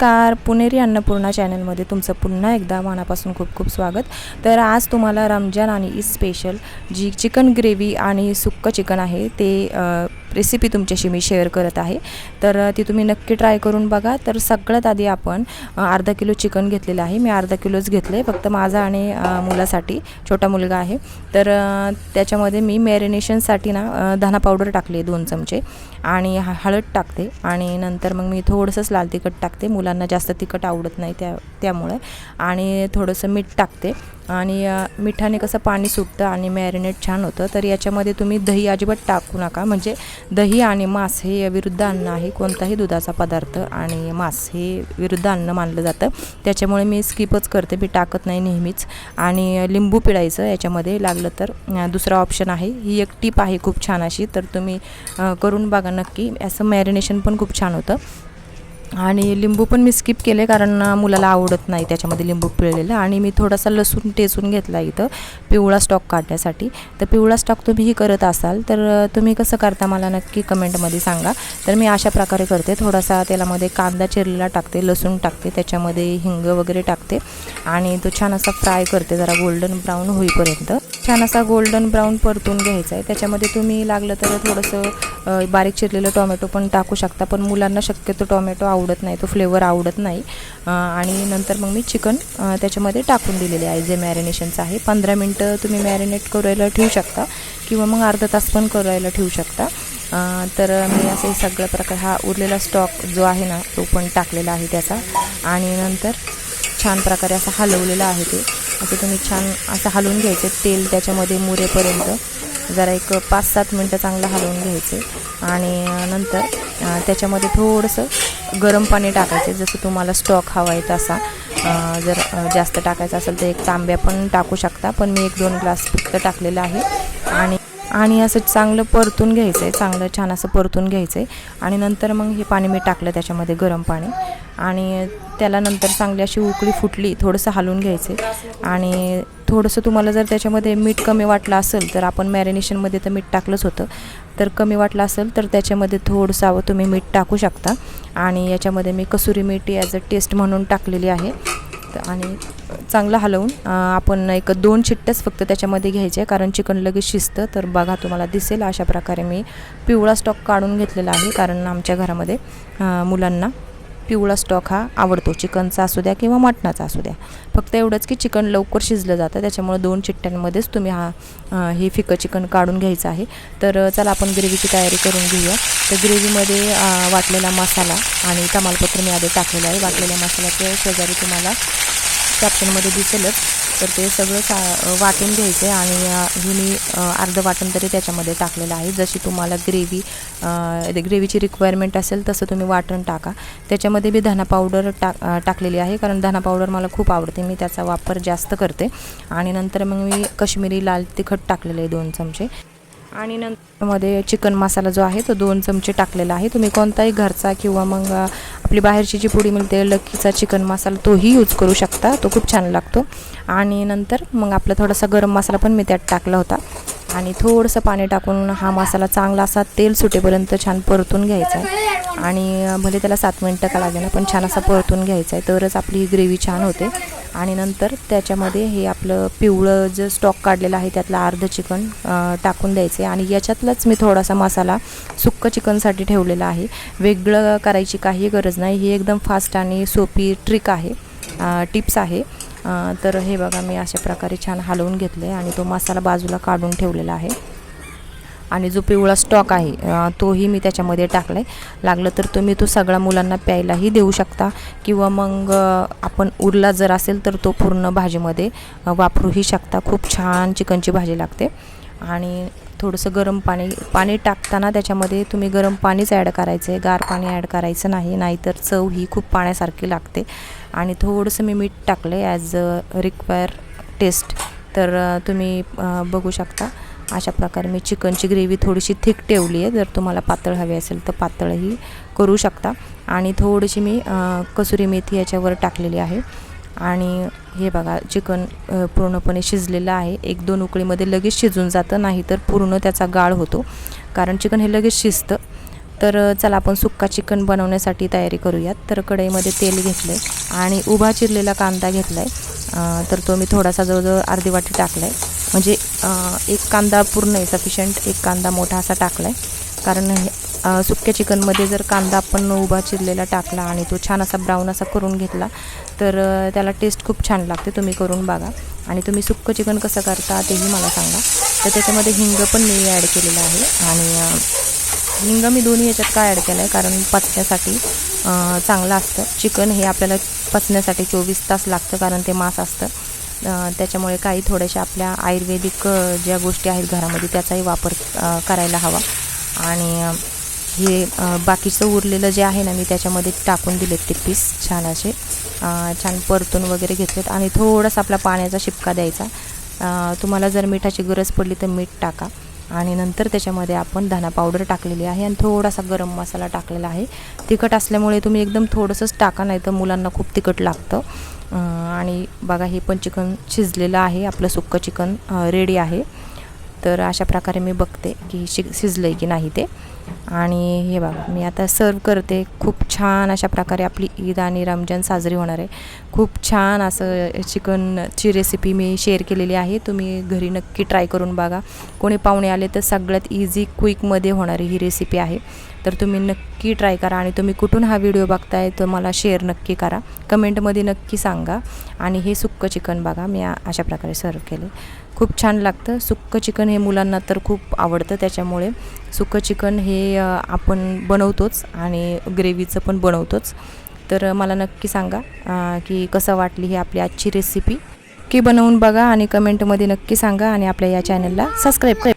नमस्कार. पुणेरी अन्नपूर्णा चॅनलमध्ये तुमचं पुन्हा एकदा मनापासून खूप खूप स्वागत. तर आज तुम्हाला रमजान आणि ईद स्पेशल जी चिकन ग्रेव्ही आणि सुक्कं चिकन आहे ते रेसिपी तुमच्याशी मी शेअर करत आहे. तर ती तुम्ही नक्की ट्राय करून बघा. तर सगळ्यात आधी आपण अर्धा किलो चिकन घेतलेलं आहे. मी अर्धा किलोच घेतलं आहे फक्त माझा आणि मुलासाठी छोटा मुलगा आहे. तर त्याच्यामध्ये मी मॅरिनेशनसाठी ना धना पावडर टाकली दोन चमचे आणि हळद टाकते. आणि नंतर मग मी थोडंसंच लाल तिखट टाकते. मुलांना जास्त तिखट आवडत नाही त्या त्यामुळे. आणि थोडंसं मीठ टाकते. आणि मिठाने कसं पाणी सुटतं आणि मॅरिनेट छान होतं. तर याच्यामध्ये तुम्ही दही अजिबात टाकू नका. म्हणजे दही आणि मांस हे विरुद्ध अन्न आहे. कोणताही दुधाचा पदार्थ आणि मांस हे विरुद्ध अन्न मानलं जातं. त्याच्यामुळे मी स्किपच करते. मी टाकत नाही नेहमीच. आणि लिंबू पिळायचं याच्यामध्ये लागलं तर दुसरा ऑप्शन आहे. ही एक टीप आहे खूप छान अशी. तर तुम्ही करून बघा नक्की. असं मॅरिनेशन पण खूप छान होतं. आणि लिंबू पण मी स्किप केले कारण मुलाला आवडत नाही त्याच्यामध्ये लिंबू पिळलेलं. आणि मी थोडासा लसूण टेचून घेतला इथं पिवळा स्टॉक काढण्यासाठी. तर पिवळा स्टॉक तुम्हीही करत असाल तर तुम्ही कसं करता मला नक्की कमेंटमध्ये सांगा. तर मी अशा प्रकारे करते. थोडासा तेलामध्ये कांदा चिरलेला टाकते लसूण टाकते त्याच्यामध्ये हिंग वगैरे टाकते. आणि तो छान असा फ्राय करते जरा गोल्डन ब्राऊन होईपर्यंत. छान असा गोल्डन ब्राऊन परतून घ्यायचा आहे. त्याच्यामध्ये तुम्ही लागलं तर थोडंसं बारीक चिरलेलं टोमॅटो पण टाकू शकता. पण मुलांना शक्यतो टोमॅटो आवडत नाही. तो फ्लेवर आवडत नाही. आणि नंतर मग मी चिकन त्याच्यामध्ये टाकून दिलेले आहे. जे मॅरिनेशनचं आहे. पंधरा मिनटं तुम्ही मॅरिनेट करायला ठेवू शकता. किंवा मग अर्धा तास पण करायला ठेवू शकता. तर मी असे सगळं प्रकार हा उरलेला स्टॉक जो आहे ना तो पण टाकलेला आहे त्याचा. आणि नंतर छान प्रकारे असं हलवलेलं आहे ते. असं तुम्ही छान असं हलवून घ्यायचे तेल त्याच्यामध्ये मुरेपर्यंत. जरा एक पाच सात मिनटं चांगलं हलवून घ्यायचे. आणि नंतर त्याच्यामध्ये थोडंसं गरम पाणी टाकायचे जसं तुम्हाला स्टॉक हवा आहे तसा. जर जास्त टाकायचं असेल तर एक तांब्या पण टाकू शकता पण मी एक दोन ग्लास फक्त टाकलेलं आहे. आणि आणि असं चांगलं परतून घ्यायचं आहे चांगलं छान असं परतून घ्यायचं आहे आणि नंतर मग हे पाणी मी टाकलं त्याच्यामध्ये गरम पाणी. आणि त्याला नंतर चांगली अशी उकळी फुटली थोडंसं हलवून घ्यायचे आणि थोडंसं तुम्हाला जर त्याच्यामध्ये मीठ कमी वाटलं असेल तर आपण मॅरिनेशनमध्ये तर मीठ टाकलंच होतं. तर कमी वाटलं असेल तर त्याच्यामध्ये थोडंसं तुम्ही मीठ टाकू शकता. आणि याच्यामध्ये मी कसुरी मीठ ॲज अ टेस्ट म्हणून टाकलेली आहे. आणि चांगलं हलवून आपण एक दोन चिट्ट्याच फक्त त्याच्यामध्ये घ्यायचे कारण चिकन लगेच शिजतं तर बघा तुम्हाला दिसेल. अशा प्रकारे मी पिवळा स्टॉक काढून घेतलेला आहे कारण आमच्या घरामध्ये मुलांना. पिवळा स्टॉक हा आवडतो. चिकनचा असू द्या किंवा मटणाचा असू द्या. फक्त एवढंच की चिकन लवकर शिजलं जातं. त्याच्यामुळे दोन चिट्ट्यांमध्येच तुम्ही हा हे फिकं चिकन काढून घ्यायचं आहे. तर चला आपण ग्रेव्हीची तयारी करून घेऊया. तर ग्रेव्हीमध्ये वाटलेला मसाला आणि तमालपत्र मी आधी टाकलेलं आहे. वाटलेल्या मसाल्याचं शेजारी तुम्हाला कॅप्शनमध्ये दिसेलच. तर ते सगळं सा वाटून घ्यायचं आहे आणि हे मी अर्धं वाटण तरी त्याच्यामध्ये टाकलेलं आहे. जशी तुम्हाला ग्रेव्ही ग्रेव्हीची रिक्वायरमेंट असेल तसं तुम्ही वाटण टाका. त्याच्यामध्ये मी धना पावडर टाक टाकलेली आहे कारण धना पावडर मला खूप आवडते. मी त्याचा वापर जास्त करते. आणि नंतर मग मी कश्मीरी लाल तिखट टाकलेलं आहे दोन चमचे. आणि नंतरमध्ये चिकन मसाला जो आहे तो दोन चमचे टाकलेला आहे. तुम्ही कोणताही घरचा किंवा मग आपली बाहेरची जी पुडी मिळते लकीचा चिकन मसाला तोही यूज करू शकता. तो खूप छान लागतो. आणि नंतर मग आपला थोडासा गरम मसाला पण मी त्यात टाकला होता. आणि थोडंसं पाणी टाकून हा मसाला चांगला असा तेल सुटेपर्यंत छान परतून घ्यायचा आहे. आणि भले त्याला सात मिनटं का लागेना पण छान असा परतून घ्यायचा आहे. तरच आपली ही ग्रेव्ही छान होते. आणि नंतर त्याच्यामध्ये हे आपलं पिवळं जे स्टॉक काढलेलं आहे त्यातलं अर्धं चिकन टाकून द्यायचं. आहे आणि याच्यातलाच मी थोडासा मसाला सुक्क चिकनसाठी ठेवलेला आहे. वेगळं करायची काही गरज नाही. ही एकदम फास्ट आणि सोपी ट्रिक आहे. टिप्स आहे. तर हे बघा मी अशा प्रकारे छान हलवून घेतलं आहे आणि तो मसाला बाजूला काढून ठेवलेला आहे. आणि जो पिवळा स्टॉक आहे तोही मी त्याच्यामध्ये टाकला आहे लागलं तर तुम्ही तो सगळ्या मुलांना प्यायलाही देऊ शकता किंवा मग आपण उरला जर असेल तर तो पूर्ण भाजीमध्ये वापरूही शकता. खूप छान चिकनची भाजी लागते. आणि थोडंसं गरम पाणी पाणी टाकताना त्याच्यामध्ये तुम्ही गरम पाणीच ॲड करायचं आहे गार पाणी ॲड करायचं नाही नाहीतर चव ही खूप पाण्यासारखी लागते. आणि थोडंसं मी मीठ टाकलं आहे ॲज अ रिक्वायर टेस्ट. तर तुम्ही बघू शकता. अशा प्रकारे मी चिकनची ग्रेव्ही थोडीशी थिक ठेवली आहे. जर तुम्हाला पातळ हवी असेल तर पातळही करू शकता. आणि थोडीशी मी कसुरी मेथी याच्यावर टाकलेली आहे. आणि हे बघा चिकन पूर्णपणे शिजलेलं आहे. एक दोन उकळीमध्ये लगेच शिजून जातं नाही तर पूर्ण त्याचा गाळ होतो. कारण चिकन हे लगेच शिजतं. तर चला आपण सुक्का चिकन बनवण्यासाठी तयारी करूयात. तर कढईमध्ये तेल घेतलं आहे आणि उभा चिरलेला कांदा घेतला आहे तर तो मी थोडासा जवळजवळ अर्धी वाटी टाकला आहे म्हणजे एक कांदा पूर्ण आहे सफिशियंट एक कांदा मोठा असा टाकला आहे कारण हे सुक्या चिकनमध्ये जर कांदा आपण उभा चिरलेला टाकला आणि तो छान असा ब्राऊन असा करून घेतला तर त्याला टेस्ट खूप छान लागते. तुम्ही करून बघा. आणि तुम्ही सुक्कं चिकन कसं करता तेही मला सांगा. तर त्याच्यामध्ये हिंग पण मी ॲड केलेलं आहे. आणि हिंग मी दोन्ही याच्यात का ॲड केलं आहे कारण पचण्यासाठी चांगलं असतं. चिकन हे आपल्याला पचण्यासाठी चोवीस तास लागतं कारण ते मांस असतं. त्याच्यामुळे काही थोड्याशा आपल्या आयुर्वेदिक ज्या गोष्टी आहेत घरामध्ये त्याचाही वापर करायला हवा. आणि हे बाकीचं उरलेलं जे आहे ना मी त्याच्यामध्ये टाकून दिलेत ते पीस छान असे. छान परतून वगैरे घेतलेत. आणि थोडासा आपला पाण्याचा शिपका द्यायचा. तुम्हाला जर मिठाची गरज पडली तर मीठ टाका. आणि नंतर त्याच्यामध्ये आपण धना पावडर टाकलेली आहे आणि थोडासा गरम मसाला टाकलेला आहे. तिखट असल्यामुळे तुम्ही एकदम थोडंसंच टाका नाही तर मुलांना खूप तिखट लागतं. आणि बघा हे पण चिकन शिजलेलं आहे. आपलं सुक्कं चिकन रेडी आहे. तर अशा प्रकारे मी बघते की शि शिजलं आहे की नाही ते. आणि हे बघा मी आता सर्व करते. खूप छान अशा प्रकारे आपली ईद आणि रमजान साजरी होणार आहे. खूप छान असं चिकनची रेसिपी मी शेअर केलेली आहे. तुम्ही घरी नक्की ट्राय करून बघा. कोणी पाहुणे आले तर सगळ्यात इझी क्विकमध्ये होणारी ही रेसिपी आहे. तर तुम्ही नक्की ट्राय करा आणि तुम्ही कुठून हा व्हिडिओ बघताय तर मला शेअर नक्की करा. कमेंटमध्ये नक्की सांगा. आणि हे सुक्कं चिकन बघा मी अशा प्रकारे सर्व केले. खूप छान लागतं. सुक्कं चिकन हे मुलांना तर खूप आवडतं त्याच्यामुळे सुक्कं चिकन हे आपण बनवतोच आणि ग्रेव्हीचं पण बनवतोच. तर मला नक्की सांगा की कसं वाटली ही आपली आजची रेसिपी की बनवून बघा आणि कमेंटमध्ये नक्की सांगा आणि आपल्या या चॅनलला सबस्क्राईब करा.